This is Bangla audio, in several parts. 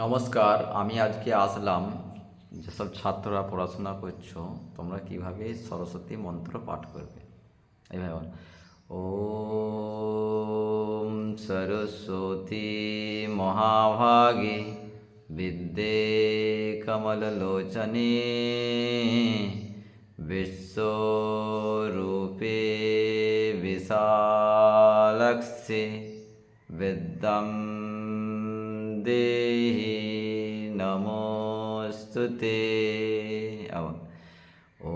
নমস্কার আমি আজকে আসলাম যেসব ছাত্ররা পড়াশোনা করছো তোমরা কিভাবে সরস্বতী মন্ত্র পাঠ করবে এইভাবে বল। ওম সরস্বতী মহাভাগে বিদ্যে কমললোচনে বিশ্বরূপে বিশালক্ষ্যে বিদ্যম देहि नमोऽस्तु ते। अव। ॐ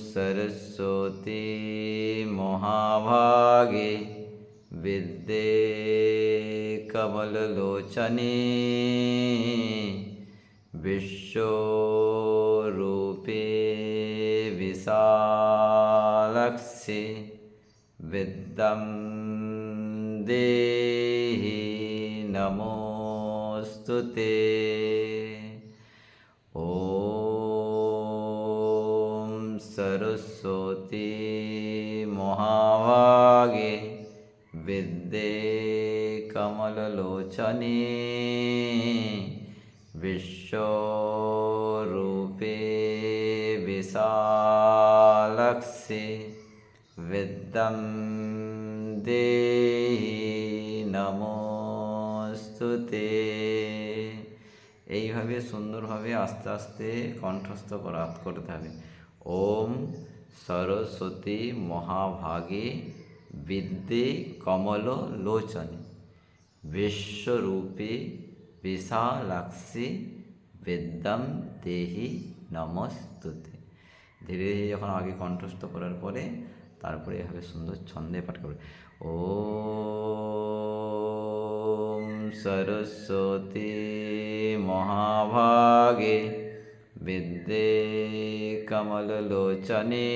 सरस्वती महाभागे विद्ये कमललोचने विश्वरूपे विशालक्षि विद्म् देहि नमोऽस्तु ते। ॐ सरस्वती महावागे विद्देकमलोचने विश्वरूपे विशालक्षि विद्दम् বিদ্যম দেহি নমোস্তু এইভাবে সুন্দরভাবে আস্তে আস্তে কণ্ঠস্থ করা করতে হবে। ওম সরস্বতী মহাভাগে বিদ্যে কমল লোচনে। বিশ্বরূপে বিশালাক্ষী বিদ্যাম দেহি নমস্তুতে। ধীরে ধীরে যখন আগে কণ্ঠস্থ করার পরে তারপরে এভাবে সুন্দর ছন্দে পাঠ করবে। ও সরস্বতী মহাভাগে বিদ্যে কমললোচনে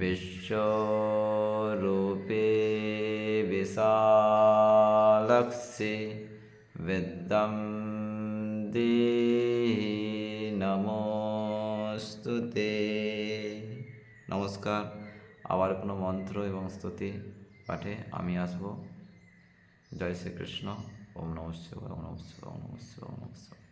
বিশ্বরূপে বিশালক্ষ্যে বিদ্যম দেহি নমস্তুতে। নমস্কার। আবার কোনো মন্ত্র এবং স্তুতি পাঠে আমি আসব। জয় শ্রীকৃষ্ণ। ওম নমঃ শিবায়, ওম নমঃ শিবায়, ওম নমঃ শিবায়, ওম নমঃ শিবায়।